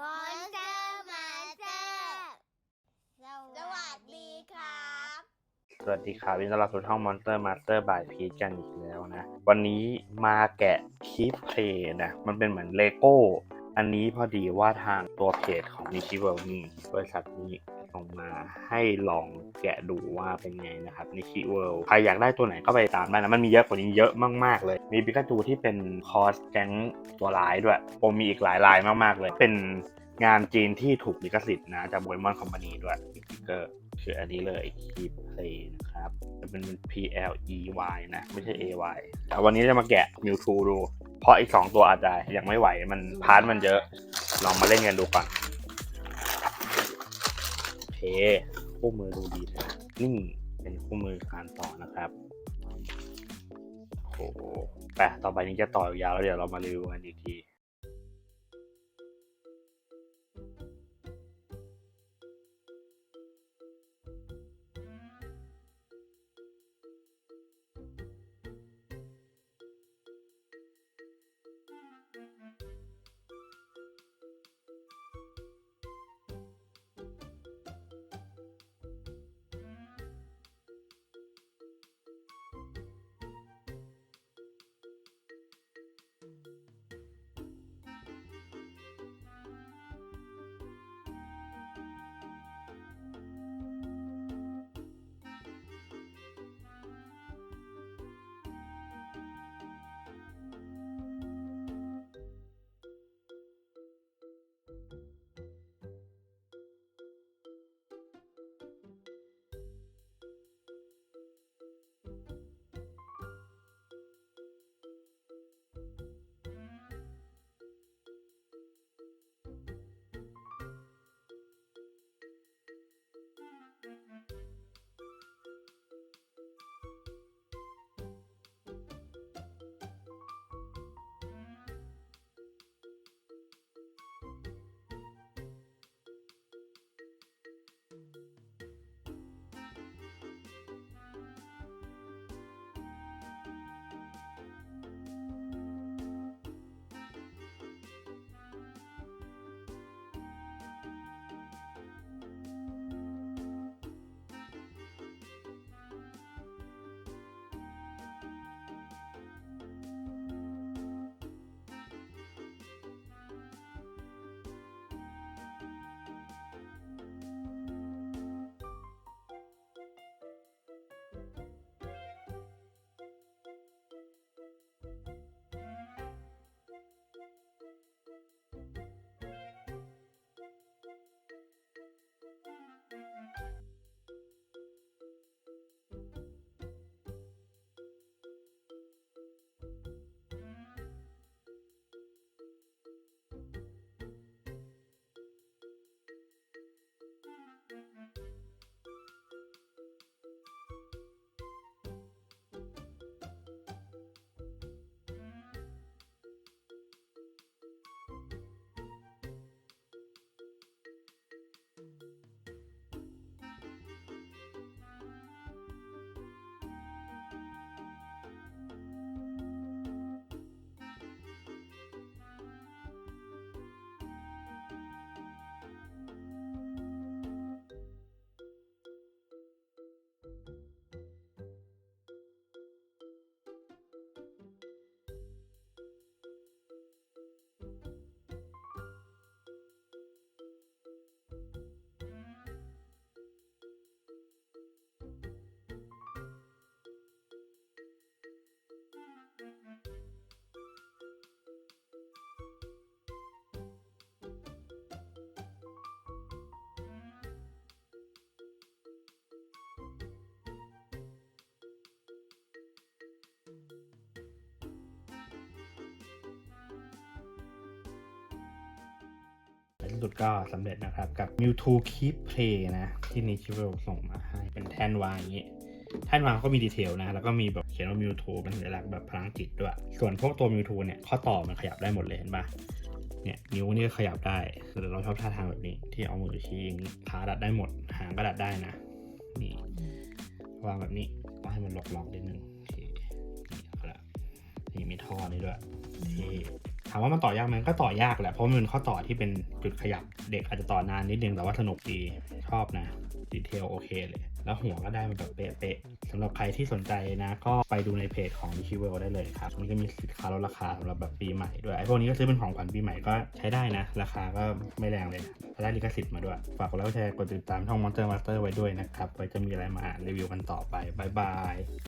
มอนสเตอร์มาเตอร์สวัสดีครับ สวัสดีครับวินต้อนรับสู่ห้อง Monster Master by p e a กันอีกแล้วนะ วันนี้มาแกะคลิปเพลย์นะ มันเป็นเหมือนเลโก้ อันนี้พอดีว่าทางตัวเพจของ Nichi World นี่บริษัทนี้ส่งมาให้ลองแกะดูว่าเป็นไงนะครับ Nichi World ใครอยากได้ตัวไหนก็ไปตามได้นะมันมีเยอะกว่านี้เยอะมาก ๆ เลย มีปิกาจูที่เป็นคอสแก๊งตัวร้ายด้วยผมมีอีกหลายลายมาก ๆ เลย เป็นงานจีนที่ถูกลิขสิทธิ์นะจากโ o เ e มอนคอมพานีด้วยกเกอร์คืออันนี้เลยคีเพลนะครับจะเป็น P L E Y นะ ไม่ใช่ A Y แต่วันนี้จะมาแกะ Mewtwo ดู เพราะอีกสองตัวอาจจะยังไม่ไหวมันพาร์ทมันเยอะ ลองมาเล่นกันดูก่อนโอเคคู่มือดูดีนะนี่เป็นคู่มือการต่อนะครับโอ้โหแต่ต่อไปนี้จะต่อยาวแล้วเดี๋ยวเรามารีวิวกันอีกที ที่สุดก็สำเร็จนะครับ กับ Mewtwo Keep Play นะ ที่นิชิเวลส่งมาให้ เป็นแท่นวางอย่างนี้แท่นวางก็มีดีเทลนะ แล้วก็มีแบบเขียนว่า Mewtwo เป็นสัญลักษณ์แบบพลังจิตด้วย ส่วนพวกตัว Mewtwo เนี่ย ข้อต่อมันขยับได้หมดเลยเห็นปะเนี่ยนิ้วนี่ก็ขยับได้คือเราชอบท่าทางแบบนี้ ที่เอามือชี้อย่างนี้ขาดัดได้หมด หางก็ดัดได้นะ นี่วางแบบนี้ก็ให้มันหลอกๆนิดนึงโอเคนี่เอาละนี่มีท่อนี้ด้วยที่ ถามว่ามันต่อยากไหมก็ต่อยากแหละเพราะมันเป็นข้อต่อที่เป็นจุดขยับเด็กอาจจะต่อนานนิดนึงแต่ว่าสนุกดีชอบนะดีเทลโอเคเลย แล้วหัวก็ได้มาแบบเป๊ะๆสำหรับใครที่สนใจนะ ก็ไปดูในเพจของ d ิ w e l ได้เลยครับมันก็มีสินค้าลดราคาสำหรับแบบปีใหม่ด้วยไอพวกนี้ก็ซื้อเป็นของขวัญปีใหม่ก็ใช้ได้นะ ราคาก็ไม่แรงเลยได้ลิขสิทธิ์มาด้วย ฝากกดไลค์กดแชร์กดติดตามช่อง Monster Master ไว้ด้วยนะครับไว้จะมีอะไรมารีวิวกันต่อไปบายบาย